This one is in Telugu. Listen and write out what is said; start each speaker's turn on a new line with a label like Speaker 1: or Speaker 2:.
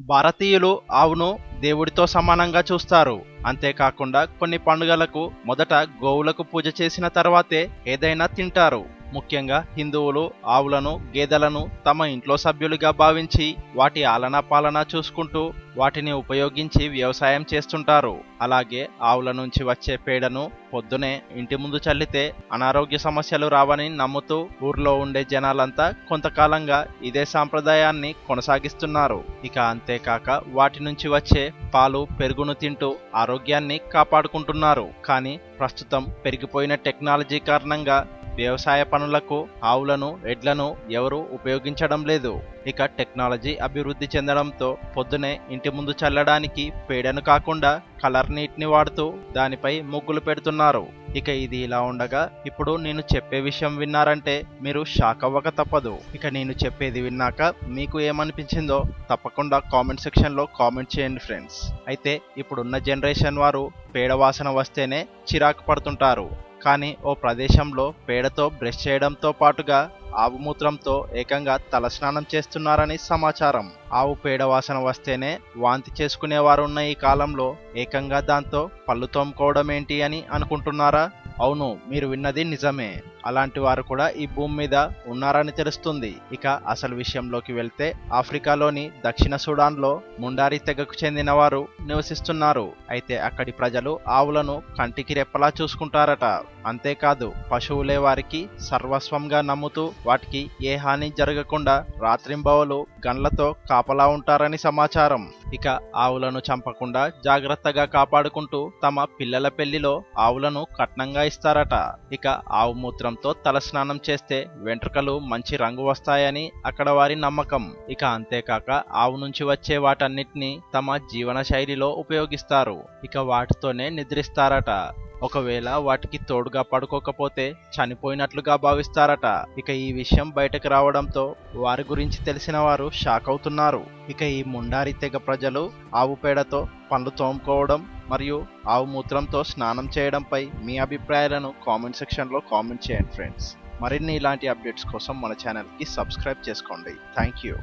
Speaker 1: భారతీయులు ఆవును దేవుడితో సమానంగా చూస్తారు. అంతేకాకుండా కొన్ని పండుగలకు మొదట గోవులకు పూజ చేసిన తర్వాతే ఏదైనా తింటారు. ముఖ్యంగా హిందువులు ఆవులను గేదెలను తమ ఇంట్లో సభ్యులుగా భావించి వాటి ఆలనా పాలన చూసుకుంటూ వాటిని ఉపయోగించి వ్యవసాయం చేస్తుంటారు. అలాగే ఆవుల నుంచి వచ్చే పేడను పొద్దునే ఇంటి ముందు చల్లితే అనారోగ్య సమస్యలు రావని నమ్ముతూ ఊర్లో ఉండే జనాలంతా కొంతకాలంగా ఇదే సాంప్రదాయాన్ని కొనసాగిస్తున్నారు. ఇక అంతేకాక వాటి నుంచి వచ్చే పాలు పెరుగును తింటూ ఆరోగ్యాన్ని కాపాడుకుంటున్నారు. కానీ ప్రస్తుతం పెరిగిపోయిన టెక్నాలజీ కారణంగా వ్యవసాయ పనులకు ఆవులను ఎడ్లను ఎవరూ ఉపయోగించడం లేదు. ఇక టెక్నాలజీ అభివృద్ధి చెందడంతో పొద్దునే ఇంటి ముందు చల్లడానికి పేడను కాకుండా కలర్ నీటిని వాడుతూ దానిపై ముగ్గులు పెడుతున్నారు. ఇక ఇది ఇలా ఉండగా ఇప్పుడు నేను చెప్పే విషయం విన్నారంటే మీరు షాక్ అవ్వక తప్పదు. ఇక నేను చెప్పేది విన్నాక మీకు ఏమనిపించిందో తప్పకుండా కామెంట్ సెక్షన్లో కామెంట్ చేయండి ఫ్రెండ్స్. అయితే ఇప్పుడున్న జనరేషన్ వారు పేడ వాసన వస్తేనే చిరాకు పడుతుంటారు. కానీ ఓ ప్రదేశంలో పేడతో బ్రష్ చేయడంతో పాటుగా ఆవు మూత్రంతో ఏకంగా తలస్నానం చేస్తున్నారని సమాచారం. ఆవు పేడ వాసన వస్తేనే వాంతి చేసుకునేవారు ఉన్న ఈ కాలంలో ఏకంగా దాంతో పళ్ళు తోముకోవడం ఏంటి అని అనుకుంటున్నారా? అవును మీరు విన్నది నిజమే. అలాంటి వారు కూడా ఈ భూమి మీద ఉన్నారని తెలుస్తుంది. ఇక అసలు విషయంలోకి వెళ్తే ఆఫ్రికాలోని దక్షిణ సుడాన్లో ముండారి తెగకు చెందిన వారు నివసిస్తున్నారు. అయితే అక్కడి ప్రజలు ఆవులను కంటికి రెప్పలా చూసుకుంటారట. అంతేకాదు పశువులే వారికి సర్వస్వంగా నమ్ముతూ వాటికి ఏ హాని జరగకుండా రాత్రింబవలు గన్లతో కాపలా ఉంటారని సమాచారం. ఇక ఆవులను చంపకుండా జాగ్రత్తగా కాపాడుకుంటూ తమ పిల్లల పెళ్ళిలో ఆవులను కట్నంగా ఇస్తారట. ఇక ఆవు మూత్రం మూత్రంతో తలస్నానం చేస్తే వెంట్రుకలు మంచి రంగు వస్తాయని అక్కడ వారి నమ్మకం. ఇక అంతేకాక ఆవు నుంచి వచ్చే వాటన్నిటిని తమ జీవన శైలిలో ఉపయోగిస్తారు. ఇక వాటితోనే నిద్రిస్తారట. ఒకవేళ వాటికి తోడుగా పడుకోకపోతే చనిపోయినట్లుగా భావిస్తారట. ఇక ఈ విషయం బయటకు రావడంతో వారి గురించి తెలిసిన వారు షాక్ అవుతున్నారు. ఇక ఈ ముండారి తెగ ప్రజలు ఆవు పేడతో పండ్లు తోముకోవడం మరియు ఆవు మూత్రంతో స్నానం చేయడంపై మీ అభిప్రాయాలను కామెంట్ సెక్షన్లో కామెంట్ చేయండి ఫ్రెండ్స్. మరిన్ని ఇలాంటి అప్డేట్స్ కోసం మన ఛానల్కి సబ్స్క్రైబ్ చేసుకోండి. Thank you.